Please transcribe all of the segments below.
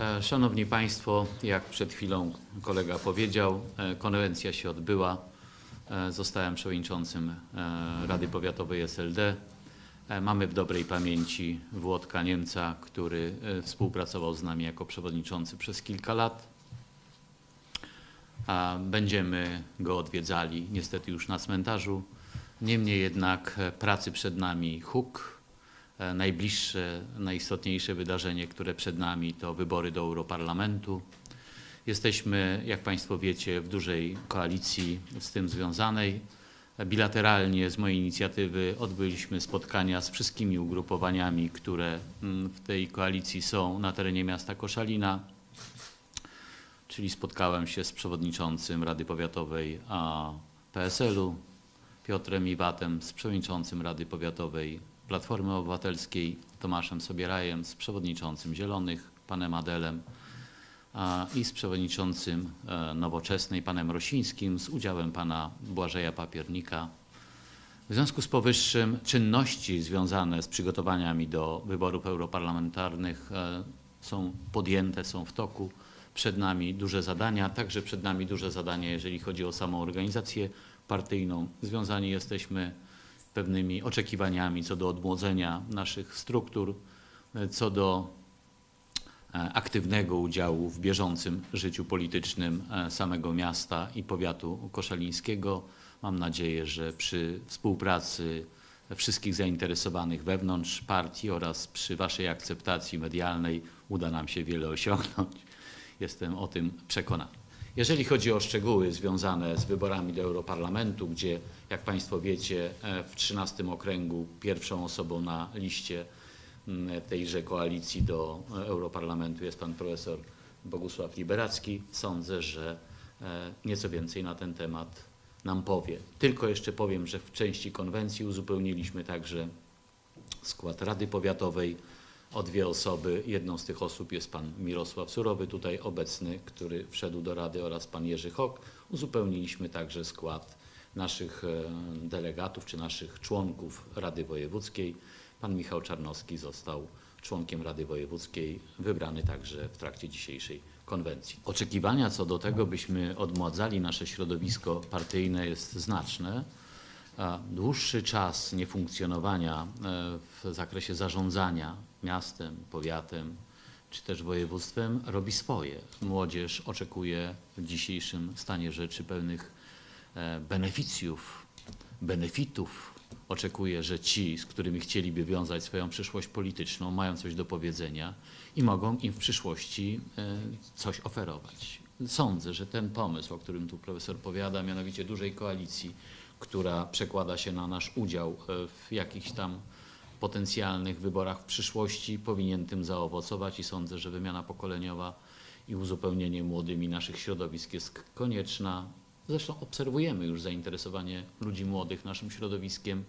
E, Szanowni Państwo, jak przed chwilą kolega powiedział, e, konwencja się odbyła. E, Zostałem przewodniczącym Rady Powiatowej SLD. Mamy w dobrej pamięci Włodka Niemca, który współpracował z nami jako przewodniczący przez kilka lat. Będziemy go odwiedzali niestety już na cmentarzu. Niemniej jednak pracy przed nami huk. E, Najbliższe, najistotniejsze wydarzenie, które przed nami to wybory do Europarlamentu. Jesteśmy, jak Państwo wiecie, w dużej koalicji z tym związanej. Bilateralnie z mojej inicjatywy odbyliśmy spotkania z wszystkimi ugrupowaniami, które mm, w tej koalicji są na terenie miasta Koszalina czyli spotkałem się z przewodniczącym Rady Powiatowej PSL-u, Piotrem Iwatem, z przewodniczącym Rady Powiatowej Platformy Obywatelskiej, Tomaszem Sobierajem, z przewodniczącym Zielonych, panem Adelem i z przewodniczącym e, Nowoczesnej, panem Rosińskim, z udziałem pana Błażeja Papiernika. W związku z powyższym czynności związane z przygotowaniami do wyborów europarlamentarnych e, są podjęte, są w toku. Przed nami duże zadania, także przed nami duże zadania, jeżeli chodzi o samą organizację partyjną. Związani jesteśmy pewnymi oczekiwaniami co do odmłodzenia naszych struktur, e, co do e, aktywnego udziału w bieżącym życiu politycznym e, samego miasta i powiatu koszalińskiego. Mam nadzieję, że przy współpracy wszystkich zainteresowanych wewnątrz partii oraz przy Waszej akceptacji medialnej uda nam się wiele osiągnąć. Jestem o tym przekonany. Jeżeli chodzi o szczegóły związane z wyborami do Europarlamentu, gdzie, jak Państwo wiecie, e, w 13 okręgu pierwszą osobą na liście mm, tejże koalicji do e, Europarlamentu jest pan profesor Bogusław Liberacki, sądzę, że e, nieco więcej na ten temat nam powie. Tylko jeszcze powiem, że w części konwencji uzupełniliśmy także skład Rady Powiatowej o dwie osoby. Jedną z tych osób jest pan Mirosław Surowy, tutaj obecny, który wszedł do Rady oraz pan Jerzy Hok. Uzupełniliśmy także skład naszych e, delegatów czy naszych członków Rady Wojewódzkiej. Pan Michał Czarnowski został członkiem Rady Wojewódzkiej, wybrany także w trakcie dzisiejszej konwencji. Oczekiwania co do tego, byśmy odmładzali nasze środowisko partyjne jest znaczne. Dłuższy czas niefunkcjonowania e, w zakresie zarządzania miastem, powiatem czy też województwem robi swoje. Młodzież oczekuje w dzisiejszym stanie rzeczy pewnych e, beneficjów, benefitów. Oczekuje, że ci, z którymi chcieliby wiązać swoją przyszłość polityczną, mają coś do powiedzenia i mogą im w przyszłości e, coś oferować. Sądzę, że ten pomysł, o którym tu profesor powiada, mianowicie dużej koalicji, która przekłada się na nasz udział e, w jakichś tam potencjalnych wyborach w przyszłości, powinien tym zaowocować i sądzę, że wymiana pokoleniowa i uzupełnienie młodymi naszych środowisk jest konieczna. Zresztą obserwujemy już zainteresowanie ludzi młodych naszym środowiskiem.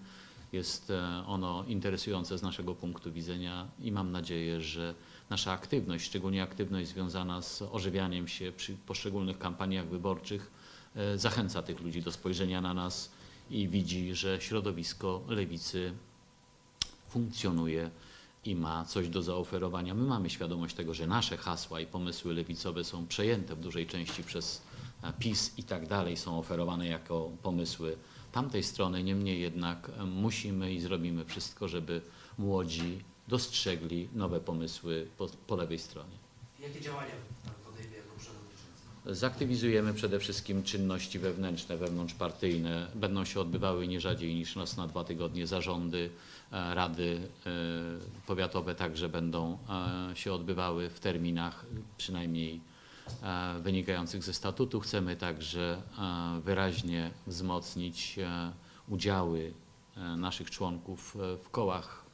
Jest e, ono interesujące z naszego punktu widzenia i mam nadzieję, że nasza aktywność, szczególnie aktywność związana z ożywianiem się przy poszczególnych kampaniach wyborczych, e, zachęca tych ludzi do spojrzenia na nas i widzi, że środowisko lewicy funkcjonuje i ma coś do zaoferowania. My mamy świadomość tego, że nasze hasła i pomysły lewicowe są przejęte w dużej części przez e, PiS i tak dalej, są oferowane jako pomysły tamtej strony. Niemniej jednak e, musimy i zrobimy wszystko, żeby młodzi dostrzegli nowe pomysły po, po lewej stronie. Jakie działania Pan podejmie jako przewodniczący? Zaktywizujemy przede wszystkim czynności wewnętrzne, wewnątrzpartyjne. Będą się odbywały nie rzadziej niż raz na dwa tygodnie. Zarządy, e, rady e, powiatowe także będą e, się odbywały w terminach przynajmniej wynikających ze statutu. Chcemy także wyraźnie wzmocnić udziały naszych członków w kołach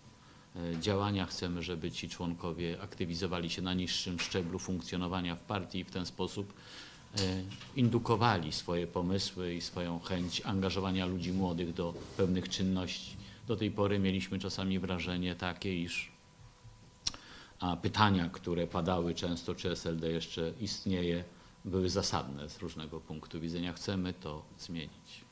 działania. Chcemy, żeby ci członkowie aktywizowali się na niższym szczeblu funkcjonowania w partii i w ten sposób e, indukowali swoje pomysły i swoją chęć angażowania ludzi młodych do pewnych czynności. Do tej pory mieliśmy czasami wrażenie takie, iż a pytania, które padały często, czy SLD jeszcze istnieje, były zasadne z różnego punktu widzenia. Chcemy to zmienić.